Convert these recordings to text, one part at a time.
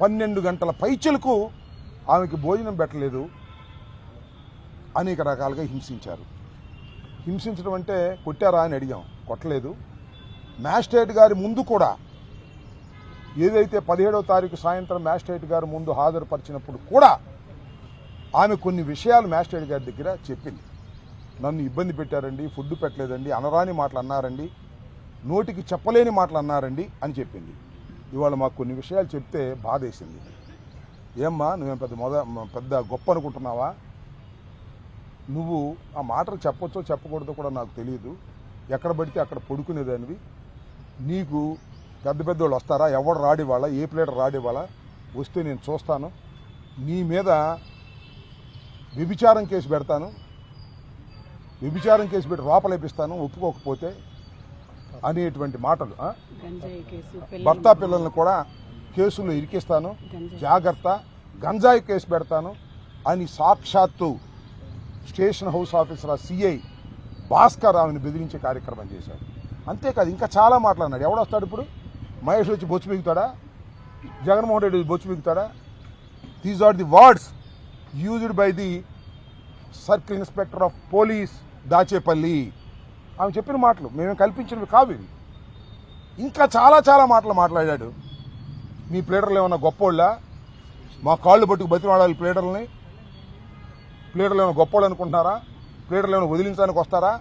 పన్నెండు గంటల పైచలకు ఆమెకి భోజనం పెట్టలేదు. అనేక రకాలుగా హింసించారు. హింసించడం అంటే కొట్టారా అని అడిగాం. కొట్టలేదు. మ్యాజిస్ట్రేట్ గారి ముందు కూడా ఏదైతే పదిహేడవ తారీఖు సాయంత్రం మ్యాజిస్ట్రేట్ గారి ముందు హాజరుపరిచినప్పుడు కూడా ఆమె కొన్ని విషయాలు మ్యాజిస్ట్రేట్ గారి దగ్గర చెప్పింది. నన్ను ఇబ్బంది పెట్టారండి ఫుడ్ పెట్టలేదండి అనరాని మాటలు అన్నారండి నోటికి చెప్పలేని మాటలు అన్నారండి అని చెప్పింది. ఇవాళ మాకు కొన్ని విషయాలు చెప్తే బాధేసింది. ఏమ్మా నువ్వేం పెద్ద మొద పెద్ద గొప్ప అనుకుంటున్నావా? నువ్వు ఆ మాటలు చెప్పొచ్చో చెప్పకూడదో కూడా నాకు తెలియదు ఎక్కడ పడితే అక్కడ పడుకునేదానివి. నీకు పెద్ద పెద్ద వాళ్ళు వస్తారా? ఎవడు రాడి ఏ ప్లేటర్ రాడి వస్తే నేను చూస్తాను. నీ మీద వ్యభిచారం కేసు పెడతాను. వ్యభిచారం కేసు పెట్టి లోపలేపిస్తాను ఒప్పుకోకపోతే అనేటువంటి మాటలు భర్త పిల్లల్ని కూడా కేసులో ఇరికిస్తాను. జాగ్రత్త గంజాయి కేసు పెడతాను అని సాక్షాత్తు station house officer CI Bhaskar ఆమెను బెదిరించే కార్యక్రమం చేశాడు. అంతేకాదు ఇంకా చాలా మాట్లాడినాడు. ఎవడొస్తాడు ఇప్పుడు? మహేష్ వచ్చి బొచ్చు బిగుతాడా? జగన్మోహన్ రెడ్డి బొచ్చు బిగుతాడా? These are the words used by the circle inspector of police Dachepalli ఆమె చెప్పిన మాటలు. మేము కల్పించినవి కావు ఇవి. ఇంకా చాలా చాలా మాటలు మాట్లాడాడు. మీ ప్లేడర్లు ఏమన్నా గొప్పోళ్ళా? మా కాళ్ళు పట్టుకు బతిమాడాలి ప్లేడర్లని. ప్లేడర్లు ఏమైనా గొప్పోళ్ళు అనుకుంటున్నారా? ప్లేడర్లు ఏమైనా వదిలించడానికి వస్తారా?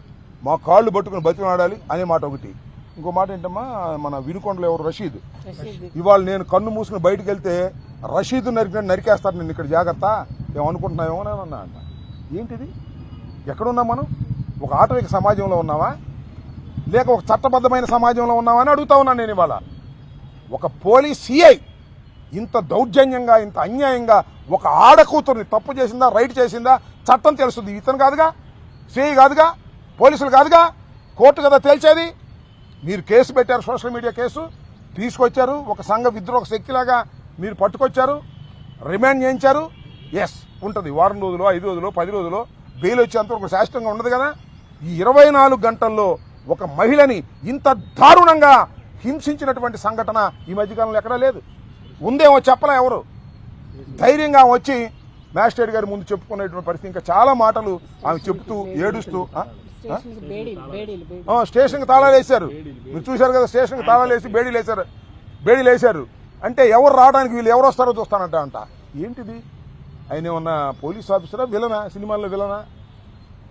మా కాళ్ళు పట్టుకుని బతిమాడాలి అనే మాట ఒకటి. ఇంకో మాట ఏంటమ్మా? మన వినుకొండలో ఎవరు? రషీద్. ఇవాళ నేను కన్ను మూసుకుని బయటకు వెళ్తే రషీద్ నరికి నరికేస్తాను నేను ఇక్కడ జాగ్రత్త. ఏమనుకుంటున్నావేమో నేను అన్నా. అంట ఏంటిది? ఎక్కడున్నాం మనం? ఒక ఆటవిక సమాజంలో ఉన్నావా? లేక ఒక చట్టబద్ధమైన సమాజంలో ఉన్నావా అని అడుగుతా ఉన్నాను నేను ఇవాళ. ఒక పోలీస్ సిఐ ఇంత దౌర్జన్యంగా ఇంత అన్యాయంగా ఒక ఆడకూతుర్ని తప్పు చేసిందా రైట్ చేసిందా? చట్టం తెలుస్తుంది. ఇతను కాదుగా? సిఐ కాదుగా? పోలీసులు కాదుగా? కోర్టు కదా తేల్చేది? మీరు కేసు పెట్టారు సోషల్ మీడియా కేసు. తీసుకొచ్చారు. ఒక సంఘ విద్రోహ శక్తిలాగా మీరు పట్టుకొచ్చారు. రిమాండ్ చేయించారు. ఎస్ ఉంటుంది. వారం రోజులు ఐదు రోజులు పది రోజులు బెయిల్ వచ్చేంత ఒక శాశ్వతంగా ఉండదు కదా? ఈ ఇరవై నాలుగు గంటల్లో ఒక మహిళని ఇంత దారుణంగా హింసించినటువంటి సంఘటన ఈ మధ్యకాలంలో ఎక్కడా లేదు. ఉందేమో చెప్పలే ఎవరు. ధైర్యంగా వచ్చి మ్యాజిస్ట్రేట్ గారి ముందు చెప్పుకునేటువంటి పరిస్థితి. ఇంకా చాలా మాటలు ఆమె చెబుతూ ఏడుస్తూ స్టేషన్కి తాళాలు వేశారు. మీరు చూశారు కదా స్టేషన్కి తాళాలు వేసి బేడీలు వేశారు. బేడీలు వేశారు. అంటే ఎవరు రావడానికి వీళ్ళు ఎవరు వస్తారో చూస్తానంట అంట ఏంటిది? ఆయన ఏమన్నా పోలీస్ ఆఫీసరా విలనా? సినిమాల్లో విలనా?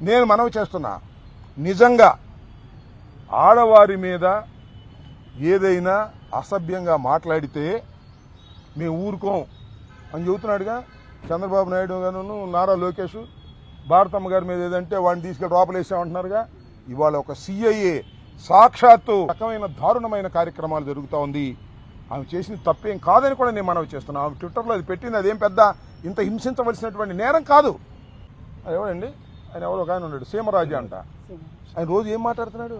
నేను మనవి చేస్తున్నా. నిజంగా ఆడవారి మీద ఏదైనా అసభ్యంగా మాట్లాడితే మేము ఊరుకోం అని చెబుతున్నాడుగా చంద్రబాబు నాయుడు గాను నారా లోకేష్ భారతమ్మ గారి మీద ఏదంటే వాడిని తీసుకెళ్ళి లోపలేసామంటున్నారుగా ఇవాళ ఒక సిఐఏ సాక్షాత్తు రకమైన దారుణమైన కార్యక్రమాలు జరుగుతూ ఉంది. ఆమె చేసిన తప్పేం కాదని కూడా నేను మనవి చేస్తున్నాను. ఆమె ట్విట్టర్లో అది పెట్టింది అదేం పెద్ద ఇంత హింసించవలసినటువంటి నేరం కాదు. అది ఆయన ఎవరో ఒక ఆయన ఉన్నాడు సీమరాజు అంట. ఆయన రోజు ఏం మాట్లాడుతున్నాడు?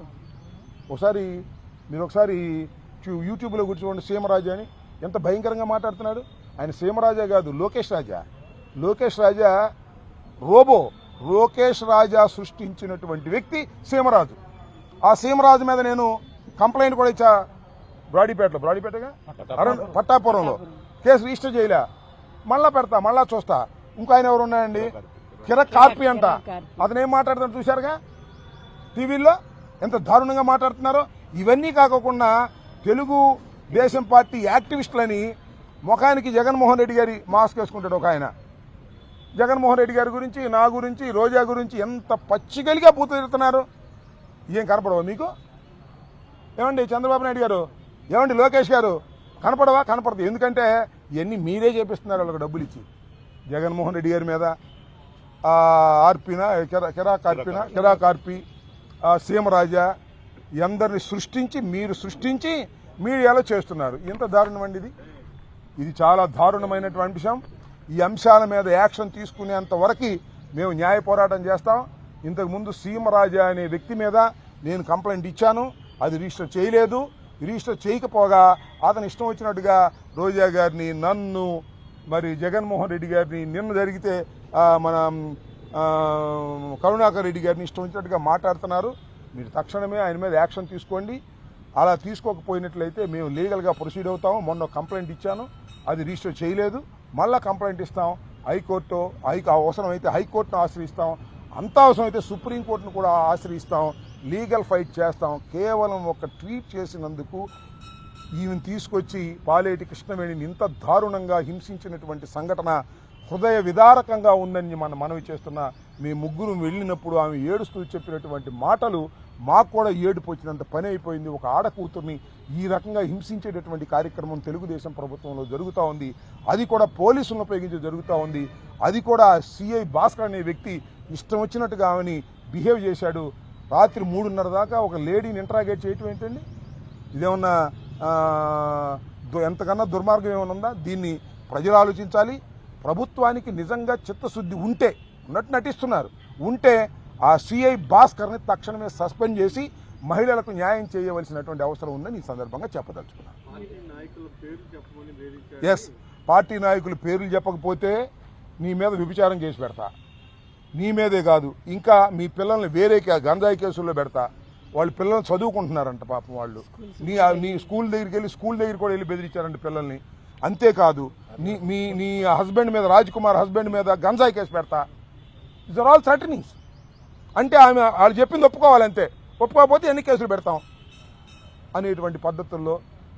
ఒకసారి మీరు ఒకసారి యూట్యూబ్లో కూర్చోండి సీమరాజా అని ఎంత భయంకరంగా మాట్లాడుతున్నాడు? ఆయన సీమరాజా కాదు లోకేష్ రాజా. లోకేష్ రాజా రోబో లోకేష్ రాజా సృష్టించినటువంటి వ్యక్తి సీమరాజు. ఆ సీమరాజు మీద నేను కంప్లైంట్ కూడా ఇచ్చా బ్రాడీపేటలో. బ్రాడీపేటగా? అరుణ్ పట్టాపురంలో. కేసు రిజిస్టర్ చేయలే. మళ్ళా పెడతా మళ్ళా చూస్తా. ఇంకో ఆయన ఎవరు ఉన్నాయండి కిరక్ కార్పి అంట. అతను ఏం మాట్లాడతాడు చూశారుగా? టీవీల్లో ఎంత దారుణంగా మాట్లాడుతున్నారో. ఇవన్నీ కాకుండా తెలుగు దేశం పార్టీ యాక్టివిస్టులని ముఖానికి జగన్మోహన్ రెడ్డి గారి మాస్క్ వేసుకుంటాడు ఒక ఆయన. జగన్మోహన్ రెడ్డి గారి గురించి నా గురించి రోజా గురించి ఎంత పచ్చిగలిగా పూతుతున్నారు ఏం కనపడవా మీకు? ఏమండి చంద్రబాబు నాయుడు గారు? ఏమండి లోకేష్ గారు? కనపడవా? కనపడదు. ఎందుకంటే ఇవన్నీ మీరే చేపిస్తున్నారు వాళ్ళకి డబ్బులు ఇచ్చి జగన్మోహన్ రెడ్డి గారి మీద ఆర్పిన కిరా కిరాక్ ఆర్పిన కిరాక్ ఆర్పి సీమరాజా ఈ అందరిని సృష్టించి మీరు సృష్టించి మీడియాలో చేస్తున్నారు? ఎంత దారుణం అండి ఇది. ఇది చాలా దారుణమైనటువంటి అంశం ఈ అంశాల మీద యాక్షన్ తీసుకునేంత వరకు మేము న్యాయ పోరాటం చేస్తాం. ఇంతకు ముందు సీమరాజా అనే వ్యక్తి మీద నేను కంప్లైంట్ ఇచ్చాను. అది రిజిస్టర్ చేయలేదు. రిజిస్టర్ చేయకపోగా అతను ఇష్టం వచ్చినట్టుగా రోజా గారిని నన్ను మరి జగన్మోహన్ రెడ్డి గారిని నిన్న జరిగితే మన కరుణాకర్ రెడ్డి గారిని ఇష్టం వచ్చినట్టుగా మాట్లాడుతున్నారు. మీరు తక్షణమే ఆయన మీద యాక్షన్ తీసుకోండి. అలా తీసుకోకపోయినట్లయితే మేము లీగల్గా ప్రొసీడ్ అవుతాము. మొన్న కంప్లైంట్ ఇచ్చాను. అది రిజిస్టర్ చేయలేదు. మళ్ళా కంప్లైంట్ ఇస్తాం. హైకోర్టు హై అవసరమైతే హైకోర్టును ఆశ్రయిస్తాం. అంత అవసరమైతే సుప్రీంకోర్టును కూడా ఆశ్రయిస్తాం. లీగల్ ఫైట్ చేస్తాం. కేవలం ఒక ట్వీట్ చేసినందుకు ఈమెను తీసుకొచ్చి పాలేటి కృష్ణవేణిని ఇంత దారుణంగా హింసించినటువంటి సంఘటన హృదయ విదారకంగా ఉందని మనం మనవి చేస్తున్న మీ ముగ్గురు వెళ్ళినప్పుడు ఆమె ఏడుస్తూ చెప్పినటువంటి మాటలు మాకు కూడా ఏడుపు వచ్చినంత పని అయిపోయింది. ఒక ఆడకూతుర్ని ఈ రకంగా హింసించేటటువంటి కార్యక్రమం తెలుగుదేశం ప్రభుత్వంలో జరుగుతూ ఉంది. అది కూడా పోలీసులను ఉపయోగించి జరుగుతూ ఉంది. అది కూడా సిఐ భాస్కర్ అనే వ్యక్తి ఇష్టం వచ్చినట్టుగా ఆమెని బిహేవ్ చేశాడు. రాత్రి మూడున్నర దాకా ఒక లేడీని ఇంట్రాగేట్ చేయటం ఏంటండి? ఇదేమన్నా దు- ఎంతకన్నా దుర్మార్గం ఏమైనా ఉందా? దీన్ని ప్రజలు ఆలోచించాలి. ప్రభుత్వానికి నిజంగా చిత్తశుద్ధి ఉంటే ఉన్నట్టు నటిస్తున్నారు ఉంటే ఆ సిఐ భాస్కర్ని తక్షణమే సస్పెండ్ చేసి మహిళలకు న్యాయం చేయవలసినటువంటి అవసరం ఉందని ఈ సందర్భంగా చెప్పదలుచుకున్నాను. పార్టీ నాయకుల పేరు చెప్పమని వేధించారు. ఎస్ పార్టీ నాయకులు పేర్లు చెప్పకపోతే నీ మీద విభిచారం చేసి పెడతా. నీ మీదే కాదు ఇంకా మీ పిల్లల్ని వేరే గంజాయి కేసుల్లో పెడతా. వాళ్ళ పిల్లల్ని చదువుకుంటున్నారంట పాపం వాళ్ళు. నీ నీ స్కూల్ దగ్గరికి వెళ్ళి స్కూల్ దగ్గర కూడా వెళ్ళి బెదిరించారంట పిల్లల్ని. అంతేకాదు నీ మీ నీ హస్బెండ్ మీద రాజ్ కుమార్ హస్బెండ్ మీద గంజాయి కేసు పెడతా. ఇస్ ఆర్ ఆల్ థ్రెటనింగ్స్ అంటే ఆమె వాళ్ళు చెప్పింది ఒప్పుకోవాలి అంతే. ఒప్పుకోకపోతే ఎన్ని కేసులు పెడతాం? అనేటువంటి పద్ధతుల్లో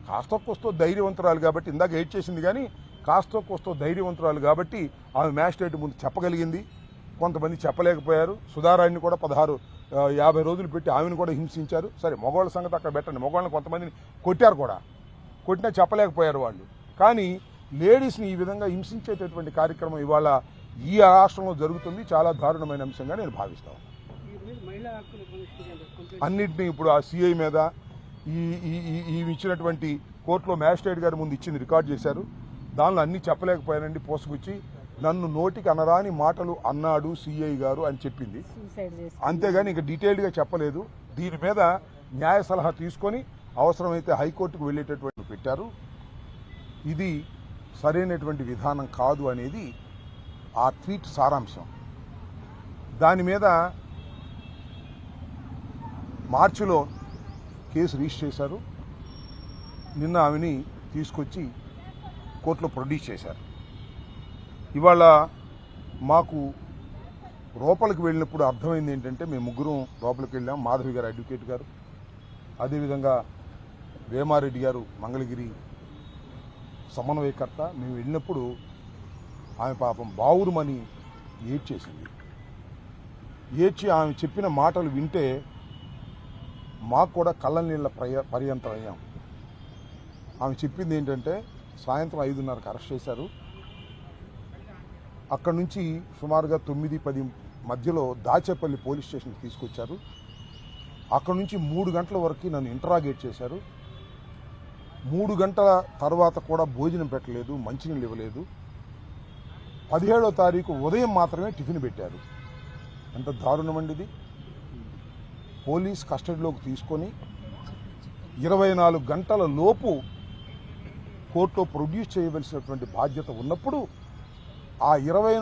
కాస్త కోస్తో ధైర్యవంతురాలు కాబట్టి ఇందాక ఎయిట్ చేసింది కానీ కాస్త కోస్తో ధైర్యవంతురాలు కాబట్టి ఆమె మ్యాజిస్ట్రేట్ ముందు చెప్పగలిగింది. కొంతమంది చెప్పలేకపోయారు. సుధారాన్ని కూడా పదహారు యాభై రోజులు పెట్టి ఆమెను కూడా హింసించారు. సరే మగవాళ్ళ సంగతి అక్కడ పెట్టండి. మగవాళ్ళని కొంతమందిని కొట్టారు కూడా. కొట్టినా చెప్పలేకపోయారు వాళ్ళు. కానీ లేడీస్ని ఈ విధంగా హింసించేటటువంటి కార్యక్రమం ఇవాళ ఈ రాష్ట్రంలో జరుగుతుంది. చాలా దారుణమైన అంశంగా నేను భావిస్తాను అన్నింటినీ ఇప్పుడు ఆ సిఐ మీద ఈ ఈ ఇచ్చినటువంటి కోర్టులో మ్యాజిస్ట్రేట్ గారి ముందు ఇచ్చింది రికార్డ్ చేశారు. దానిలో అన్ని చెప్పలేకపోయానండి పోసుకొచ్చి నన్ను నోటికి అనరాని మాటలు అన్నాడు సిఐ గారు అని చెప్పింది. అంతేగాని ఇంకా డీటెయిల్డ్గా చెప్పలేదు. దీని మీద న్యాయ సలహా తీసుకొని అవసరమైతే హైకోర్టుకు వెళ్ళేటటువంటి పెట్టారు. ఇది సరైనటువంటి విధానం కాదు అనేది ఆ ట్వీట్ సారాంశం. దాని మీద మార్చిలో కేసు రిజిస్టర్ చేశారు. నిన్న ఆమెని తీసుకొచ్చి కోర్టులో ప్రొడ్యూస్ చేశారు. ఇవాళ మాకు లోపలికి వెళ్ళినప్పుడు అర్థమైంది ఏంటంటే మేము ముగ్గురం లోపలికి వెళ్ళాం. మాధవి గారు అడ్వకేట్ గారు. అదేవిధంగా వేమారెడ్డి గారు మంగళగిరి సమన్వయకర్త మేము వెళ్ళినప్పుడు ఆమె పాపం బావురుమని ఏడ్చేసింది. ఏడ్చి ఆమె చెప్పిన మాటలు వింటే మాకు కూడా కళ్ళ నీళ్ళ ప్రయ పర్యంతం అయ్యాం ఆమె చెప్పింది ఏంటంటే సాయంత్రం ఐదున్నరకు అరెస్ట్ చేశారు. అక్కడ నుంచి సుమారుగా తొమ్మిది పది మధ్యలో దాచేపల్లి పోలీస్ స్టేషన్కి తీసుకొచ్చారు. అక్కడ నుంచి మూడు గంటల వరకు నన్ను ఇంటరాగేట్ చేశారు. మూడు గంటల తర్వాత కూడా భోజనం పెట్టలేదు మంచినీళ్ళు ఇవ్వలేదు. పదిహేడో తారీఖు ఉదయం మాత్రమే టిఫిన్ పెట్టారు. ఎంత దారుణమండి ఇది. పోలీస్ కస్టడీలోకి తీసుకొని ఇరవై నాలుగు గంటల లోపు కోర్టులో ప్రొడ్యూస్ చేయవలసినటువంటి బాధ్యత ఉన్నప్పుడు ఆ ఇరవై